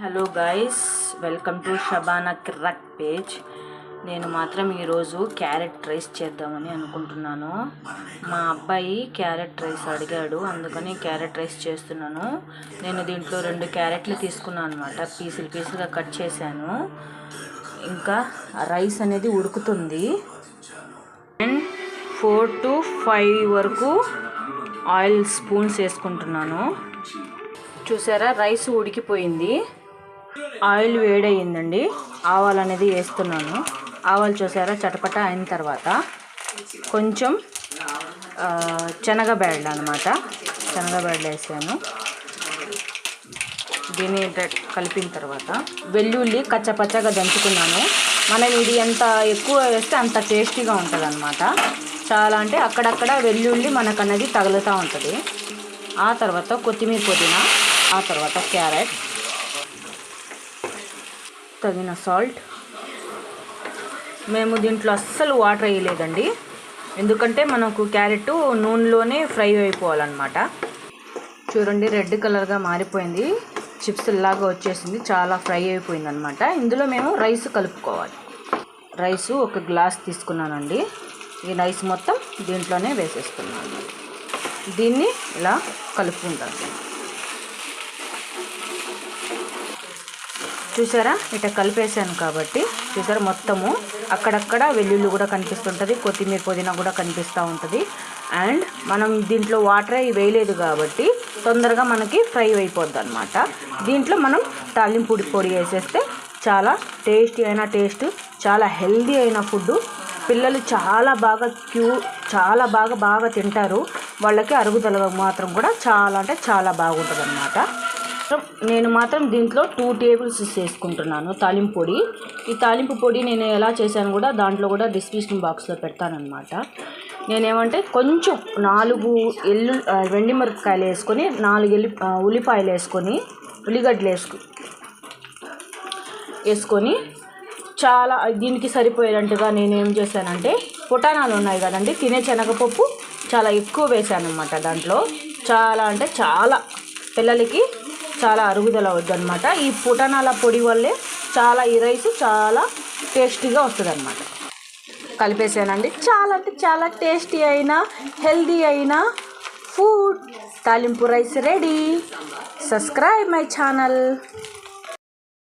Hello guys welcome to Shabana క్రక్ page నేను మాత్రం ఈరోజు క్యారెట్ రైస్ చేద్దామని అనుకుంటున్నాను. మా అబ్బాయి క్యారెట్ రైస్ అడిగాడు. అందుకని క్యారెట్ రైస్ చేస్తున్నాను. నేను దీంట్లో రెండు క్యారెట్లు తీసుకున్నాను అనమాట పీసులు పీసులుగా కట్ చేశాను. ఇంకా రైస్ అనేది ఉడుకుతుంది. అండ్ ఫోర్ టు ఫైవ్ వరకు ఆయిల్ స్పూన్స్ వేసుకుంటున్నాను. చూసారా? రైస్ ఉడికిపోయింది. ఆయిల్ వేడయిందండి ఆవాలు అనేది వేస్తున్నాను. ఆవాలు చూసారా? చటపట అయిన తర్వాత కొంచెం శనగబేడలు అనమాట శనగబేడలు వేసాను. దీన్ని కలిపిన తర్వాత వెల్లుల్లి కచ్చపచ్చగా దంచుకున్నాను. మనం ఇది ఎంత ఎక్కువ వేస్తే అంత టేస్టీగా ఉంటుంది అనమాట చాలా అంటే అక్కడక్కడ వెల్లుల్లి మనకు అనేది తగులుతూ ఉంటుంది. ఆ తర్వాత కొత్తిమీర పుదీనా ఆ తర్వాత క్యారెట్ తగిన సాల్ట్. మేము దీంట్లో అస్సలు వాటర్ వేయలేదండి. ఎందుకంటే మనకు క్యారెట్ నూనెలోనే ఫ్రై అయిపోవాలన్నమాట. చూడండి రెడ్ కలర్గా మారిపోయింది. చిప్స్ లాగా వచ్చేసింది. చాలా ఫ్రై అయిపోయింది అనమాట ఇందులో మేము రైస్ కలుపుకోవాలి. రైస్ ఒక గ్లాస్ తీసుకున్నానండి. ఈ రైస్ మొత్తం దీంట్లోనే వేసేస్తున్నాను. దీన్ని ఇలా కలుపుకుంటాను. చూసారా? ఇట కలిపేసాను కాబట్టి చూసారా మొత్తము? అక్కడక్కడ వెల్లుల్లి కూడా కనిపిస్తుంటుంది కొత్తిమీర పుదీనా కూడా కనిపిస్తూ ఉంటుంది. అండ్ మనం దీంట్లో వాటర్ అవి వేయలేదు కాబట్టి తొందరగా మనకి ఫ్రై అయిపోద్ది అనమాట దీంట్లో మనం తాలింపు పొడి వేసేస్తే చాలా టేస్టీ అయిన టేస్ట్ చాలా హెల్దీ అయిన ఫుడ్ పిల్లలు చాలా బాగా క్యూ చాలా బాగా బాగా తింటారు. వాళ్ళకి అరుగుదల మాత్రం కూడా చాలా అంటే చాలా బాగుంటుంది అన్నమాట మాత్రం నేను మాత్రం దీంట్లో టూ టేబుల్స్ వేసుకుంటున్నాను తాలింపు పొడి. ఈ తాలింపు పొడి నేను ఎలా చేశాను కూడా దాంట్లో కూడా డిస్క్రిప్షన్ బాక్స్లో పెడతానమాట నేనేమంటే కొంచెం నాలుగు ఎల్లు వెండి మిరపకాయలు వేసుకొని నాలుగు ఎల్లి ఉల్లిపాయలు వేసుకొని ఉల్లిగడ్డలు వేసుకు వేసుకొని చాలా దీనికి సరిపోయేటట్టుగా నేను ఏం చేశానంటే పుటానాలు ఉన్నాయి కదండి తినే శనగపప్పు చాలా ఎక్కువ వేసాను అనమాట దాంట్లో. చాలా అంటే చాలా పిల్లలకి చాలా అరుగుదల అవుద్దనమాట ఈ పుటనాల పొడి వల్లే చాలా ఈ రైస్ చాలా టేస్టీగా వస్తుంది అనమాట కలిపేసానండి. చాలా అంటే చాలా టేస్టీ అయిన హెల్దీ అయిన ఫుడ్ తాలింపు rice ready. Subscribe my channel.